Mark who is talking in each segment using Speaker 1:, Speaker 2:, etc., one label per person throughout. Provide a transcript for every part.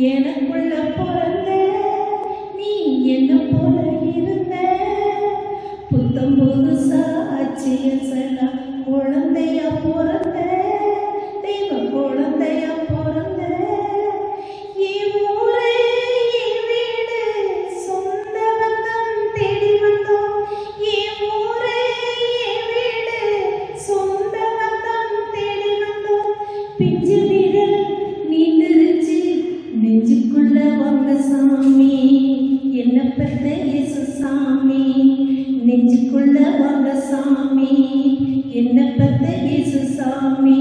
Speaker 1: எனக்குள்ள பிறந்த நீ என்ன போல இருந்த? புத்தம்போது சாட்சிய செல்லா குழந்தையா பிறந்த தெய்வ குழந்தையா பிறந்த. பிஞ்சு சாமி என்ன பெத்த இயேசு சாமி நெஞ்சுக்குள்ள வாங்க சாமி. என்ன பெத்த இயேசு சாமி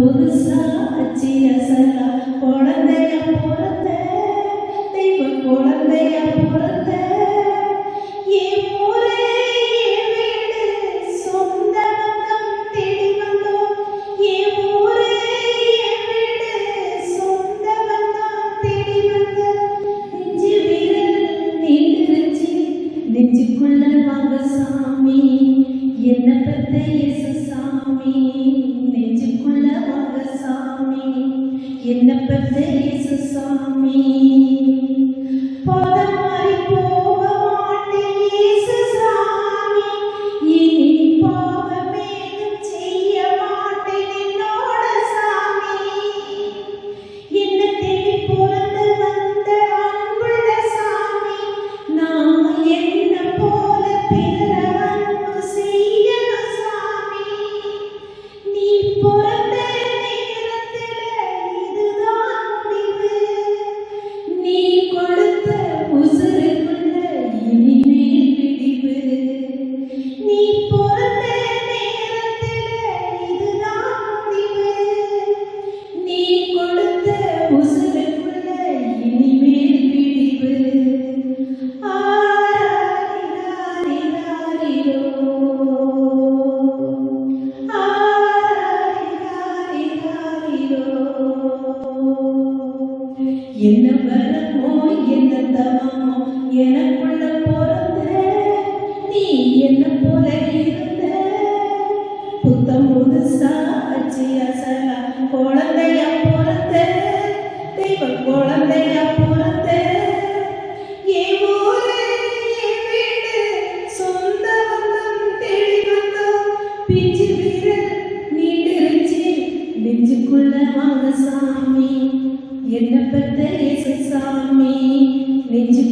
Speaker 1: புதுசா அச்சி அசலா You never kinnappa theesu me. Nazareno. Né? எனக்குள்ள பிறந்த நீ என்ன போல இருந்த புத்தம் புதுசா அச்சு அசலா குழந்தையா பிறந்த தெய்வ குழந்தையா பிறந்த நெஞ்சுக்குள்ள வாங்க சாமி. என்ன பெத்த சாமி. நெஞ்சு